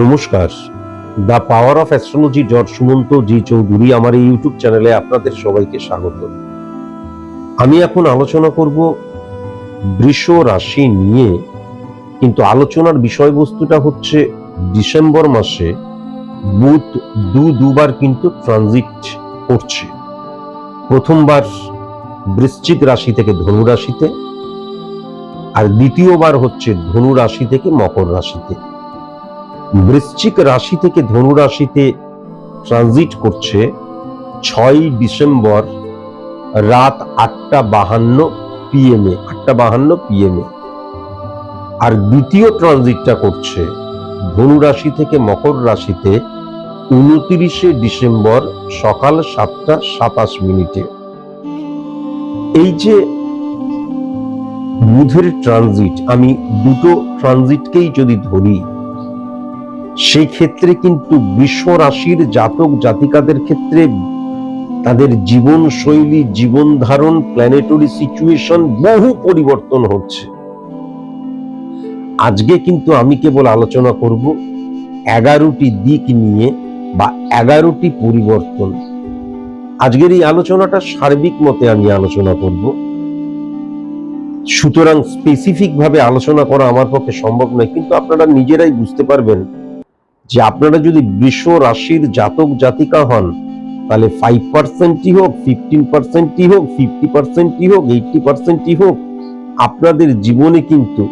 নমস্কার। The power of astrology dot Sumanta G Chowdhury আমার এই ইউটিউব চ্যানেলে আপনাদের সবাইকে স্বাগত। আমি এখন আলোচনা করব বৃষ রাশি নিয়ে, কিন্তু আলোচনার বিষয়বস্তুটা হচ্ছে ডিসেম্বর মাসে বুধ দু দুবার কিন্তু ট্রানজিট করছে। প্রথমবার বৃশ্চিক রাশি থেকে ধনু রাশিতে, আর দ্বিতীয়বার হচ্ছে ধনু রাশি থেকে মকর রাশিতে। বৃশ্চিক রাশি থেকে ধনু রাশিতে ট্রানজিট করছে ছয় ডিসেম্বর রাত আটটা বাহান্ন পিএমএ আটটা বাহান্ন পিএমএ আর দ্বিতীয় ট্রানজিটটা করছে ধনু রাশি থেকে মকর রাশিতে উনত্রিশে ডিসেম্বর সকাল সাতটা সাতাশ মিনিটে। এই যে বুধের ট্রানজিট আমি দুটো ট্রানজিটকেই যদি ধরি সেই ক্ষেত্রে কিন্তু বিশ্ব রাশির জাতক জাতিকাদের ক্ষেত্রে তাদের জীবন শৈলী জীবন ধারণ প্ল্যানেটরি সিচুয়েশন বহু পরিবর্তন হচ্ছে। আজকে কিন্তু আমি কেবল আলোচনা করব এগারোটি দিক নিয়ে বা এগারোটি পরিবর্তন। আজকের এই আলোচনাটা সার্বিক মতে আমি আলোচনা করব। সুতরাং স্পেসিফিক ভাবে আলোচনা করা আমার পক্ষে সম্ভব নয়, কিন্তু আপনারা নিজেরাই বুঝতে পারবেন যে আপনারা যদি বৃষ রাশির জাতক জাতিকা হন, তাহলে ফাইভ পার্সেন্টই হোক ফিফটিন পার্সেন্টই হোক ফিফটি পার্সেন্টই হোক এইটটি পার্সেন্টই হোক, আপনাদের জীবনে কিন্তু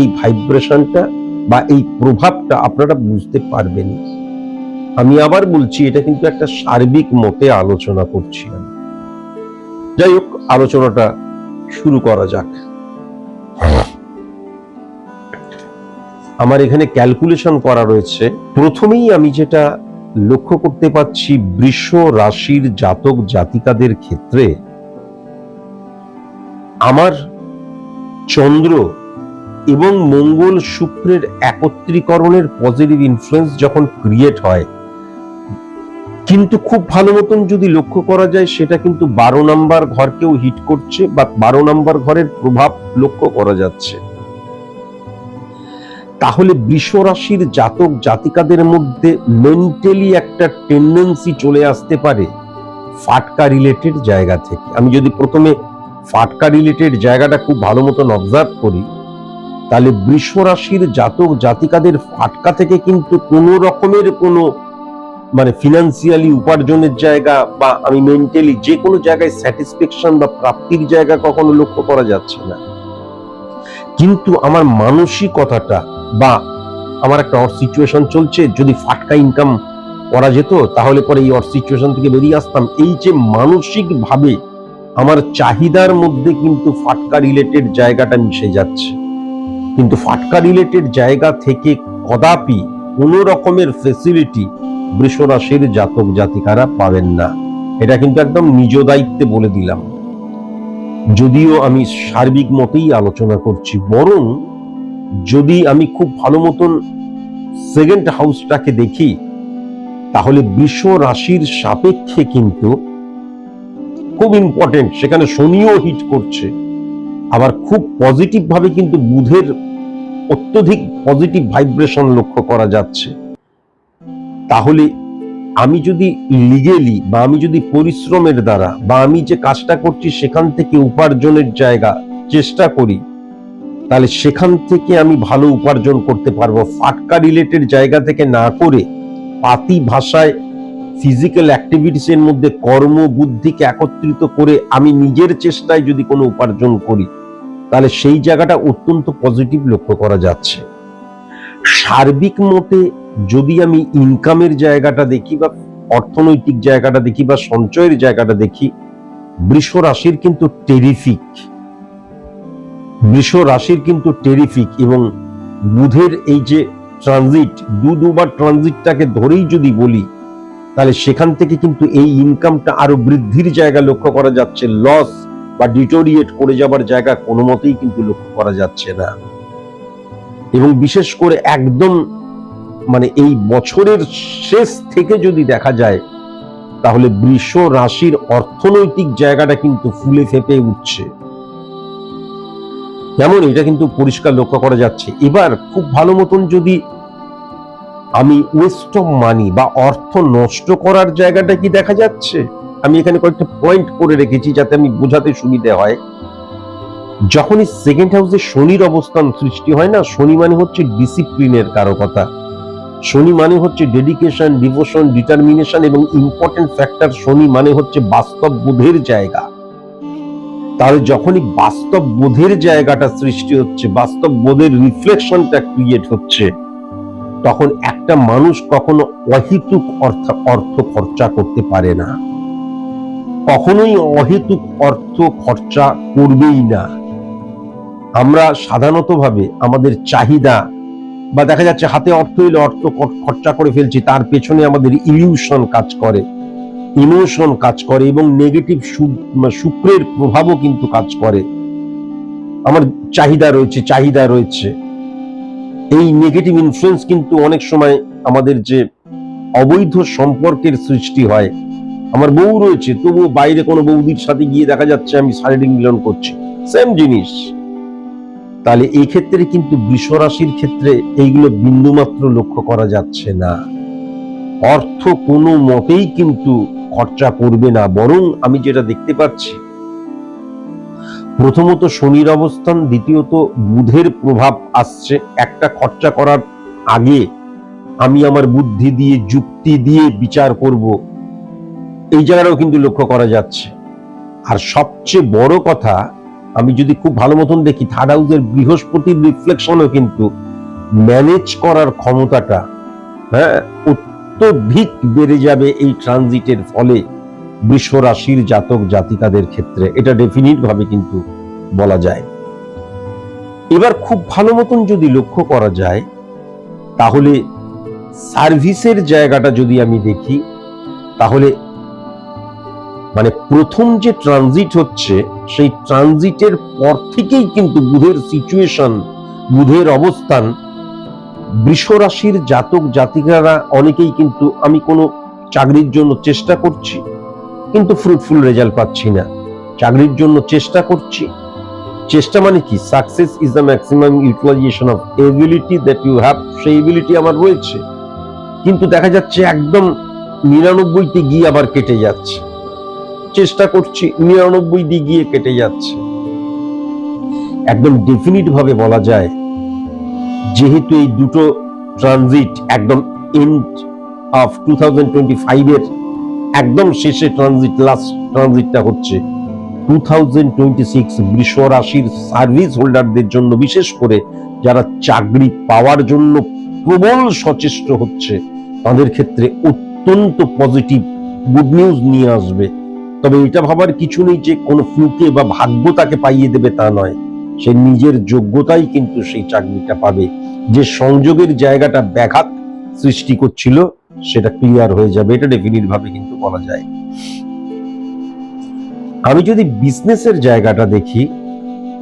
এই ভাইব্রেশনটা বা এই প্রভাবটা আপনারা বুঝতে পারবেন। আমি আবার বলছি, এটা কিন্তু একটা সার্বিক মতে আলোচনা করছি আমি। যাই হোক, আলোচনাটা শুরু করা যাক। আমার এখানে ক্যালকুলেশন করা রয়েছে। প্রথমেই আমি যেটা লক্ষ্য করতে পাচ্ছি, বৃষ রাশির জাতক জাতিকাদের ক্ষেত্রে আমার চন্দ্র এবং মঙ্গল শুক্রের একত্রীকরণের পজিটিভ ইনফ্লুয়েন্স যখন ক্রিয়েট হয়, কিন্তু খুব ভালো মতন যদি লক্ষ্য করা যায়, সেটা কিন্তু বারো নাম্বার ঘরকেও হিট করছে বা বারো নাম্বার ঘরের প্রভাব লক্ষ্য করা যাচ্ছে। তাহলে বৃষ রাশির জাতক জাতিকাদের মধ্যে মেন্টালি একটা টেন্ডেন্সি চলে আসতে পারে ফাটকা রিলেটেড জায়গা থেকে। আমি যদি প্রথমে ফাটকা রিলেটেড জায়গাটা খুব ভালো মতন অবজার্ভ করি, তাহলে বৃষ রাশির জাতক জাতিকাদের ফাটকা থেকে কিন্তু কোনো রকমের কোনো মানে ফিনান্সিয়ালি উপার্জনের জায়গা বা আমি মেন্টালি যে কোনো জায়গায় স্যাটিসফ্যাকশন বা প্রাপ্তির জায়গা কখনো লক্ষ্য করা যাচ্ছে না। কিন্তু আমার মানসিকতাটা বা আমার একটা অর সিচুয়েশন চলছে, যদি ফাটকা ইনকাম করা যেত, তাহলে পরে এই অর সিচুয়েশন থেকে বেরিয়ে আসতাম। এই যে মানসিক ভাবে আমার চাহিদার মধ্যে কিন্তু ফাটকা রিলেটেড জায়গাটা মিশে যাচ্ছে। কিন্তু ফাটকা রিলেটেড জায়গা থেকে কদাপি কোন রকমের ফেসিলিটি বৃষরাশির জাতক জাতিকারা পাবেন না। এটা কিন্তু একদম নিজ দায়িত্বে বলে দিলাম। যদিও আমি সার্বিক মতেই আলোচনা করছি, বরং যদি আমি খুব ভালো মতন সেকেন্ড হাউসটাকে দেখি, তাহলে বিশ্ব রাশির সাপেক্ষে কিন্তু খুব ইম্পর্টেন্ট সেখানে শনিও হিট করছে। আবার খুব পজিটিভ ভাবে কিন্তু বুধের অত্যধিক পজিটিভ ভাইব্রেশন লক্ষ্য করা যাচ্ছে। তাহলে আমি যদি লিগেলি বা আমি যদি পরিশ্রমের দ্বারা বা আমি যে কাজটা করছি সেখান থেকে উপার্জনের জায়গা চেষ্টা করি, তাহলে সেখান থেকে আমি ভালো উপার্জন করতে পারব। ফাটকা রিলেটেড জায়গা থেকে না করে পাতি ভাষায় ফিজিক্যাল অ্যাক্টিভিটিস এর মধ্যে কর্ম বুদ্ধিকে একত্রিত করে আমি নিজের চেষ্টায় যদি কোনো উপার্জন করি, তাহলে সেই জায়গাটা অত্যন্ত পজিটিভ লক্ষ্য করা যাচ্ছে। সার্বিক মতে যদি আমি ইনকামের জায়গাটা দেখি বা অর্থনৈতিক জায়গাটা দেখি বা সঞ্চয়ের জায়গাটা দেখি, বৃষ রাশির কিন্তু টেরিফিক বৃষ রাশির কিন্তু টেরিফিক এবং বুধের এই যে ট্রানজিট দু দুবার ট্রানজিটটাকে ধরেই যদি বলি, তাহলে সেখান থেকে কিন্তু এই ইনকামটা আরও বৃদ্ধির জায়গা লক্ষ্য করা যাচ্ছে। লস বা ডিটোরিয়েট করে যাবার জায়গা কোনো মতেই কিন্তু লক্ষ্য করা যাচ্ছে না। এবং বিশেষ করে একদম মানে এই বছরের শেষ থেকে যদি দেখা যায়, তাহলে বৃষ রাশির অর্থনৈতিক জায়গাটা কিন্তু ফুলে ফেপে উঠছে। যেমন এটা কিন্তু পরিষ্কার লক্ষ্য করা যাচ্ছে। এবার খুব ভালো মতন যদি আমি ওয়েস্ট অফ মানি বা অর্থ নষ্ট করার জায়গাটা কি দেখা যাচ্ছে? আমি এখানে কয়েকটা পয়েন্ট করে রেখেছি যাতে আমি বোঝাতে সুবিধা হয়। যখনই সেকেন্ড হাউসে শনির অবস্থান সৃষ্টি হয় না, শনি মানে হচ্ছে ডিসিপ্লিনের কারকতা। শনি মানে হচ্ছে ডেডিকেশন ডিভোশন ডিটারমিনেশন এবং ইম্পর্টেন্ট ফ্যাক্টর শনি মানে হচ্ছে বাস্তব বোধের জায়গা। তাহলে যখনই বাস্তব বোধের জায়গাটা সৃষ্টি হচ্ছে, বাস্তব বোধের রিফ্লেকশনটা ক্রিয়েট হচ্ছে, তখন একটা মানুষ কখনো অহেতুক অর্থ অর্থ খরচা করতে পারে না। কখনোই অহেতুক অর্থ খরচা করবেই না। আমরা সাধারণতভাবে আমাদের চাহিদা বা দেখা যাচ্ছে হাতে অর্থ এলে অর্থ খরচা করে ফেলছি, তার পেছনে আমাদের ইলিউশন কাজ করে ইমোশন কাজ করে এবং নেগেটিভ শুক্রের প্রভাবও কিন্তু কাজ করে। আমার চাহিদা রয়েছে চাহিদা রয়েছে। এই নেগেটিভ ইনফ্লুয়েন্স কিন্তু অনেক সময় আমাদের যে অবৈধ সম্পর্কের সৃষ্টি হয়, আমার বউ রয়েছে, তবুও বাইরে কোনো বৌদির সাথে গিয়ে দেখা যাচ্ছে আমি শারীরিক মিলন করছি। সেম জিনিস। তাহলে এই ক্ষেত্রে কিন্তু বৃষ রাশির ক্ষেত্রে এইগুলো বিন্দুমাত্র লক্ষ্য করা যাচ্ছে না। অর্থ কোনো মতেই কিন্তু খরচা করবে না। বরং আমি যেটা দেখতে পাচ্ছি, প্রথমত শনির অবস্থান, দ্বিতীয়ত বুধের প্রভাব আসছে। একটা খরচা করার আগে আমি আমার বুদ্ধি দিয়ে, যুক্তি দিয়ে বিচার করব। এই জায়গাটাও কিন্তু লক্ষ্য করা যাচ্ছে। আর সবচেয়ে বড় কথা আমি যদি খুব ভালো মতন দেখি থার্ড হাউসের বৃহস্পতির রিফ্লেকশনও কিন্তু ম্যানেজ করার ক্ষমতাটা হ্যাঁ অত্যধিক বেড়ে যাবে এই ট্রানজিটের ফলে বৃষ রাশির জাতক জাতিকাদের ক্ষেত্রে। এটা ডেফিনিট ভাবে কিন্তু বলা যায়। এবার খুব ভালো মতন যদি লক্ষ্য করা যায়, তাহলে সার্ভিসের জায়গাটা যদি আমি দেখি, তাহলে মানে প্রথম যে ট্রানজিট হচ্ছে, সেই ট্রানজিটের পর থেকেই কিন্তু বুধের সিচুয়েশন বুধের অবস্থান, বৃষ রাশির জাতক জাতিকারা অনেকেই কিন্তু আমি কোনো চাকরির জন্য চেষ্টা করছি, কিন্তু ফ্রুটফুল রেজাল্ট পাচ্ছি না। চাকরির জন্য চেষ্টা করছি। চেষ্টা মানে কি? Success is the maximum utilisation of ability that you have সেই এবিলিটি আমার রয়েছে। কিন্তু দেখা যাচ্ছে একদম নিরানব্বইতে গিয়ে আবার কেটে যাচ্ছে। চেষ্টা করছি, নিরানব্বই দিয়ে গিয়ে কেটে যাচ্ছে। একদম ডেফিনিট ভাবে বলা যায়, যেহেতু এই দুটো ট্রানজিট একদম এন্ড অফ টু ফাইভের একদম শেষে ট্রানজিট লাস্ট ট্রানজিটটা হচ্ছে। টু থাউজেন্ড টোয়েন্টি সিক্স বৃষ রাশির সার্ভিস হোল্ডারদের জন্য বিশেষ করে যারা চাকরি পাওয়ার জন্য প্রবল সচেষ্ট হচ্ছে, তাদের ক্ষেত্রে অত্যন্ত পজিটিভ গুড নিউজ নিয়ে আসবে। তবে এটা ভাবার কিছু নেই যে কোনো ফ্লুকে বা ভাগ্য তাকে পাইয়ে দেবে তা নয়। সে নিজের যোগ্যতাই কিন্তু সেই চাকরিটা পাবে। যে সংযোগের জায়গাটা ব্যাঘাত সৃষ্টি করছিল, সেটা ক্লিয়ার হয়ে যাবে। এটা ডেফিনিট ভাবে কিন্তু বলা যায়। আমি যদি বিজনেসের জায়গাটা দেখি,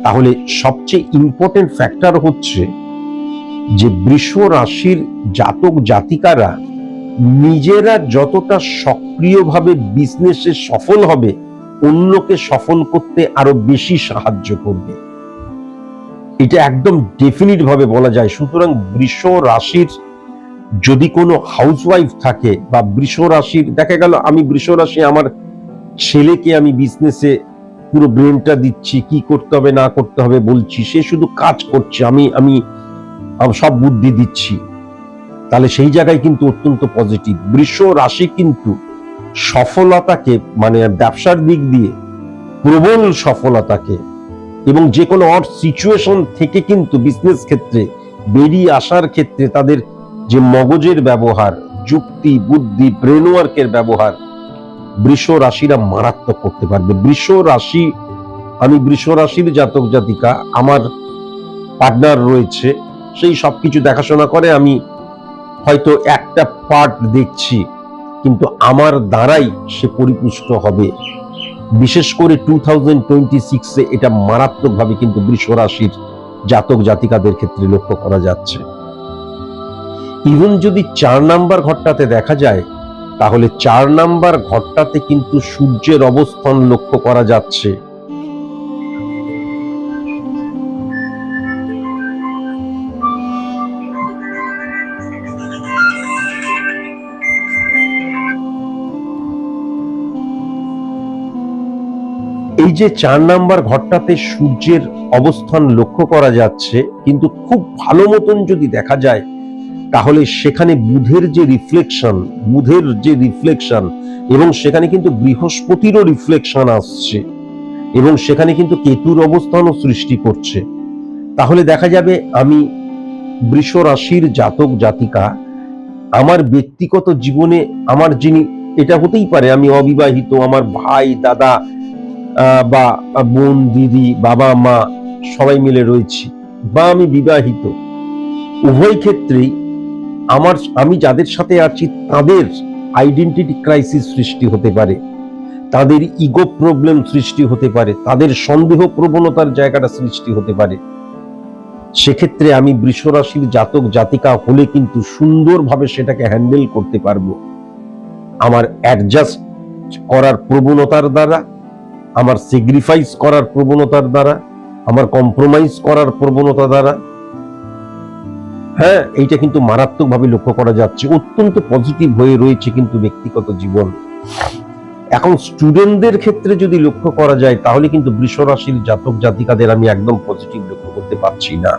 তাহলে সবচেয়ে ইম্পর্টেন্ট ফ্যাক্টর হচ্ছে যে বৃষ রাশির জাতক জাতিকারা নিজেরা যতটা সক্রিয়ভাবে বিজনেসে সফল হবে, অন্যকে সফল করতে আরও বেশি সাহায্য করবে। এটা একদম ডেফিনিট ভাবে বলা যায়। সুতরাং বৃষ রাশির যদি কোনো হাউসওয়াইফ থাকে বা বৃষ রাশির, দেখা গেল আমি বৃষ রাশি, আমার ছেলেকে আমি বিজনেসে পুরো ব্রেনটা দিচ্ছি, কি করতে হবে, না করতে হবে বলছি, সে শুধু কাজ করছে আমি আমি আমি, সব বুদ্ধি দিচ্ছি। তাহলে সেই জায়গায় কিন্তু অত্যন্ত পজিটিভ বৃষ রাশি কিন্তু সফলতাকে মানে ব্যবসার দিক দিয়ে প্রবল সফলতাকে এবং যে কোনো অড সিচুয়েশন থেকে কিন্তু বিজনেস ক্ষেত্রে বেরিয়ে আসার ক্ষেত্রে তাদের যে মগজের ব্যবহার, যুক্তি, বুদ্ধি ব্রেনওয়ার্কের ব্যবহার, বৃষ রাশিরা মারাত্মক করতে পারবে। বৃষ রাশি, আমি বৃষ রাশির জাতক জাতিকা, আমার পার্টনার রয়েছে, সেই সবকিছু দেখাশোনা করে আমি হয়তো একটা পার্ট দেখছি, কিন্তু আমার দ্বারাই সে পরিপুষ্ট হবে। বিশেষ করে টু থাউজেন্ড টোয়েন্টি সিক্সে এটা মারাত্মকভাবে কিন্তু বৃষ রাশির জাতক জাতিকাদের ক্ষেত্রে লক্ষ্য করা যাচ্ছে। ইভেন যদি চার নাম্বার ঘরটাতে দেখা যায়, তাহলে চার নাম্বার ঘরটাতে কিন্তু সূর্যের অবস্থান লক্ষ্য করা যাচ্ছে। যে চার নাম্বার ঘরটাতে সূর্যের অবস্থান লক্ষ্য করা যাচ্ছে, কিন্তু খুব ভালো মতন যদি দেখা যায়, তাহলে সেখানে বুধের যে রিফ্লেকশন বুধের যে রিফ্লেকশন এবং সেখানে কিন্তু বৃহস্পতিরও রিফ্লেকশন আসছে, এবং সেখানে কিন্তু কেতুর অবস্থানও সৃষ্টি করছে। তাহলে দেখা যাবে আমি বৃষ রাশির জাতক, জাতিকা, আমার ব্যক্তিগত জীবনে আমার যিনি, এটা হতেই পারে আমি অবিবাহিত, আমার ভাই, দাদা বা বোন, দিদি, বাবা, মা, সবাই মিলে রয়েছি। বা আমি বিবাহিত। উভয় ক্ষেত্রেই আমার, আমি যাদের সাথে আছি তাদের আইডেন্টিটি ক্রাইসিস সৃষ্টি হতে পারে। তাদের ইগো প্রবলেম সৃষ্টি হতে পারে। তাদের সন্দেহ প্রবণতার জায়গাটা সৃষ্টি হতে পারে। সেক্ষেত্রে আমি বৃষরাশির জাতক, জাতিকা হলে কিন্তু সুন্দরভাবে সেটাকে হ্যান্ডেল করতে পারব। আমার অ্যাডজাস্ট করার প্রবণতার দ্বারা আমার স্যাক্রিফাইস করার প্রবণতার দ্বারা, আমার কম্প্রোমাইজ করার প্রবণতা দ্বারা হ্যাঁ এইটা কিন্তু মারাত্মকভাবে লক্ষ্য করা যাচ্ছে। অত্যন্ত পজিটিভ হয়ে রয়েছে কিন্তু ব্যক্তিগত জীবন। এখন স্টুডেন্টদের ক্ষেত্রে যদি লক্ষ্য করা যায়, তাহলে কিন্তু বৃষ রাশির জাতক জাতিকাদের আমি একদম পজিটিভ লক্ষ্য করতে পারছি না।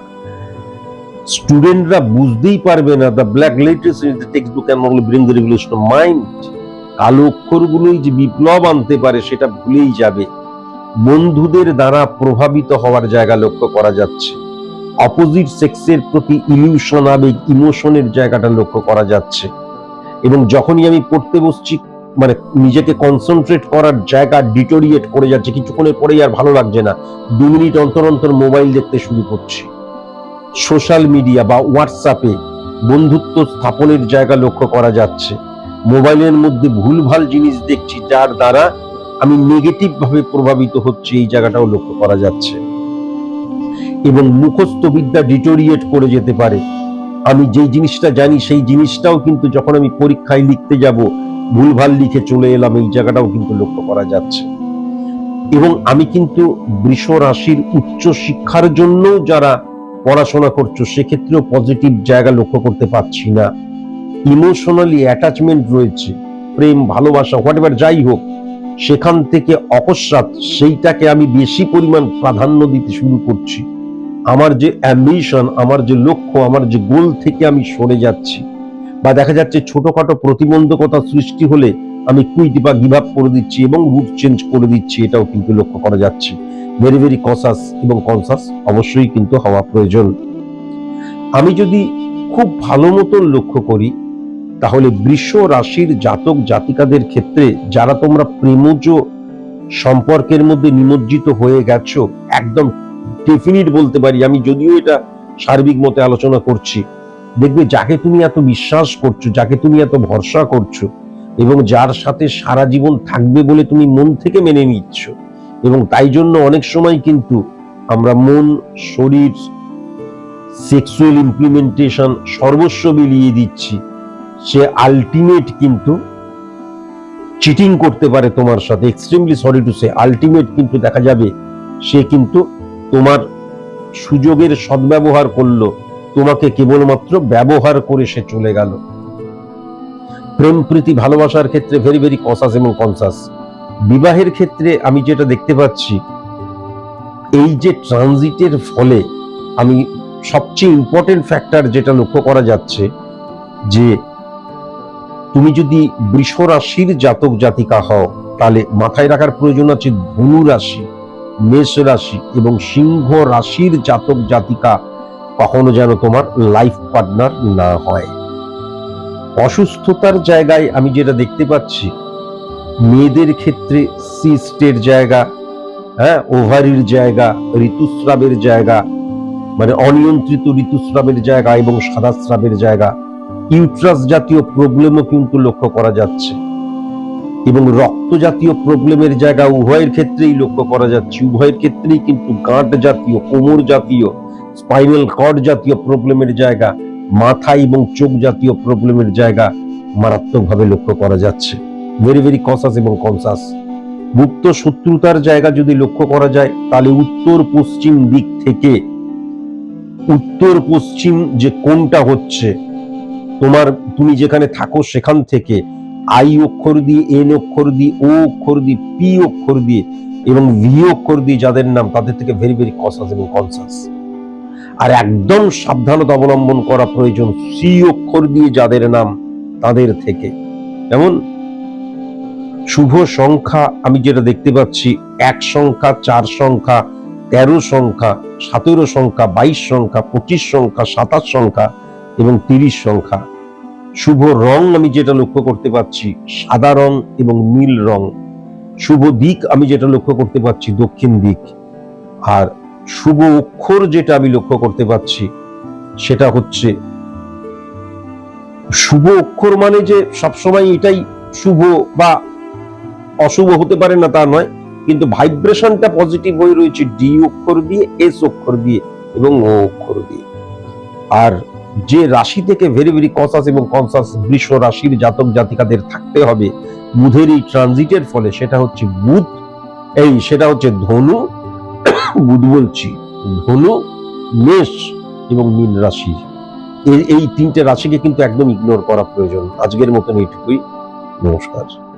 স্টুডেন্টরা বুঝতেই পারবে না the black letters in the text book and bring the revolution mind কালো অক্ষরগুলোই যে বিপ্লব আনতে পারে সেটা ভুলেই যাবে। বন্ধুদের দ্বারা প্রভাবিত হওয়ার জায়গা লক্ষ্য করা যাচ্ছে। অপোজিট সেক্সের প্রতি ইলিউশন আবেগ, ইমোশনের জায়গাটা লক্ষ্য করা যাচ্ছে। এবং যখনই আমি পড়তে বসছি মানে নিজেকে কনসেন্ট্রেট করার জায়গা ডিটোরিয়েট করে যাচ্ছে, কিছুক্ষণের পরেই আর ভালো লাগছে না। দু মিনিট অন্তর অন্তর মোবাইল দেখতে শুরু করছি। সোশ্যাল মিডিয়া বা হোয়াটসঅ্যাপে বন্ধুত্ব স্থাপনের জায়গা লক্ষ্য করা যাচ্ছে। মোবাইলের মধ্যে ভুলভাল জিনিস দেখছি, যার দ্বারা আমি নেগেটিভ ভাবে প্রভাবিত হচ্ছে, এই জায়গাটাও লক্ষ্য করা যাচ্ছে। এবং মুখস্থ বিদ্যা ডিটোরিয়েট করে যেতে পারে। আমি যেই জিনিসটা জানি, সেই জিনিসটাও কিন্তু যখন আমি পরীক্ষায় লিখতে যাব, ভুলভাল লিখে চলে এলাম, এই জায়গাটাও কিন্তু লক্ষ্য করা যাচ্ছে। এবং আমি কিন্তু বৃষ রাশির উচ্চ শিক্ষার জন্য যারা পড়াশোনা করছ, সেক্ষেত্রেও পজিটিভ জায়গা লক্ষ্য করতে পারছি না। ইমোশনালি অ্যাটাচমেন্ট রয়েছে, প্রেম, ভালোবাসা হোয়াট এভার যাই হোক, সেখান থেকে অকস্মাৎ সেইটাকে আমি বেশি পরিমাণ প্রাধান্য দিতে শুরু করছি। আমার যে অ্যাম্বিশন আমার যে লক্ষ্য, আমার যে গোল থেকে আমি সরে যাচ্ছি। বা দেখা যাচ্ছে ছোটখাটো প্রতিবন্ধকতা সৃষ্টি হলে আমি কুইট বা গিভ আপ করে দিচ্ছি এবং রুট চেঞ্জ করে দিচ্ছি, এটাও কিন্তু লক্ষ্য করা যাচ্ছে। ভেরি ভেরি কসাস এবং কনসাস অবশ্যই কিন্তু হওয়া প্রয়োজন। আমি যদি খুব ভালো মতন লক্ষ্য করি তাহলে বৃষ রাশির জাতক জাতিকাদের ক্ষেত্রে যারা তোমরা প্রেমজ সম্পর্কের মধ্যে নিমজ্জিত হয়ে গেছো, একদম ডেফিনিট বলতে পারি, আমি যদিও এটা সার্বিক মতে আলোচনা করছি। দেখবে যাকে তুমি এত বিশ্বাস করছ, যাকে তুমি এত ভরসা করছ, এবং যার সাথে সারা জীবন থাকবে বলে তুমি মন থেকে মেনে নিচ্ছ, এবং তাই জন্য অনেক সময় কিন্তু আমরা মন, শরীর সেক্সুয়াল ইমপ্লিমেন্টেশন সর্বস্ব বিলিয়ে দিচ্ছি। সে আলটিমেট কিন্তু চিটিং করতে পারে তোমার সাথে। Extremely sorry to say ultimate কিন্তু দেখা যাবে সে কিন্তু তোমার সুযোগের সদ্ব্যবহার করল। তোমাকে কেবলমাত্র ব্যবহার করে সে চলে গেল। প্রেম, প্রীতি, ভালোবাসার ক্ষেত্রে ভেরি ভেরি কসাস এবং কনসাস বিবাহের ক্ষেত্রে আমি যেটা দেখতে পাচ্ছি, এই যে ট্রানজিটের ফলে আমি সবচেয়ে ইম্পর্টেন্ট ফ্যাক্টর যেটা লক্ষ্য করা যাচ্ছে যে তুমি যদি বৃষ রাশির জাতক জাতিকা হও, তাহলে মাথায় রাখার প্রয়োজন আছে ধনু রাশি, মেষ রাশি এবং সিংহ রাশির জাতক জাতিকা। কখনো যেন তোমার লাইফ পার্টনার না হয়। অসুস্থতার জায়গায় আমি যেটা দেখতে পাচ্ছি, মেয়েদের ক্ষেত্রে সিস্টের জায়গা হ্যাঁ ওভারির জায়গা, ঋতুস্রাবের জায়গা মানে অনিয়ন্ত্রিত ঋতুস্রাবের জায়গা এবং সাদাস্রাবের জায়গা। ইউট্রাস জাতীয় প্রবলেমও কিন্তু লক্ষ্য করা যাচ্ছে। এবং রক্ত জাতীয় প্রবলেমের জায়গা উভয়ের ক্ষেত্রেই লক্ষ্য করা যাচ্ছে। উভয়ের ক্ষেত্রেই কিন্তু গাঁট জাতীয়, কোমর জাতীয়, স্পাইনাল কর্ড জাতীয় প্রবলেমের জায়গা, মাথা এবং চোখ জাতীয় প্রবলেমের জায়গা মারাত্মকভাবে লক্ষ্য করা যাচ্ছে। ভেরি ভেরি কসাস এবং কনসাস গুপ্ত শত্রুতার জায়গা যদি লক্ষ্য করা যায়, তাহলে উত্তর পশ্চিম দিক থেকে, উত্তর পশ্চিম যে কোনটা হচ্ছে তোমার তুমি যেখানে থাকো সেখান থেকে আই অক্ষর দিয়ে, এন অক্ষর দিয়ে, ও অক্ষর দিয়ে, পি অক্ষর দিয়ে এবং ভি অক্ষর দিয়ে যাদের নাম, তাদের থেকে ভেরি ভেরি কসাস এবং কনসাস আর একদম সাবধানতা অবলম্বন করা প্রয়োজন সি অক্ষর দিয়ে যাদের নাম, তাদের থেকে। যেমন, শুভ সংখ্যা, আমি যেটা দেখতে পাচ্ছি, এক সংখ্যা, চার সংখ্যা, তেরো সংখ্যা, সতেরো সংখ্যা, বাইশ সংখ্যা, পঁচিশ সংখ্যা, সাতাশ সংখ্যা এবং তিরিশ সংখ্যা। শুভ রং আমি যেটা লক্ষ্য করতে পাচ্ছি সাদা রং এবং নীল রং। শুভ দিক আমি যেটা লক্ষ্য করতে পাচ্ছি দক্ষিণ দিক। আর শুভ অক্ষর যেটা আমি লক্ষ্য করতে পাচ্ছি সেটা হচ্ছে শুভ অক্ষর মানে যে সবসময় এটাই শুভ বা অশুভ হতে পারে না তা নয়, কিন্তু ভাইব্রেশনটা পজিটিভ হয়ে রয়েছে ডি অক্ষর দিয়ে, এস অক্ষর দিয়ে এবং ও অক্ষর দিয়ে। আর যে রাশি থেকে ভেরি ভেরি কসাস এবং কনসাস বৃষ রাশির জাতক জাতিকাদের থাকতে হবে, বুধের এই ট্রানজিটের ফলে সেটা হচ্ছে বুধ, এই সেটা হচ্ছে ধনু, বুধ বলছি, ধনু, মেষ এবং মীন রাশি এই তিনটে রাশিকে কিন্তু একদম ইগনোর করা প্রয়োজন। আজকের মতন এইটুকুই। নমস্কার।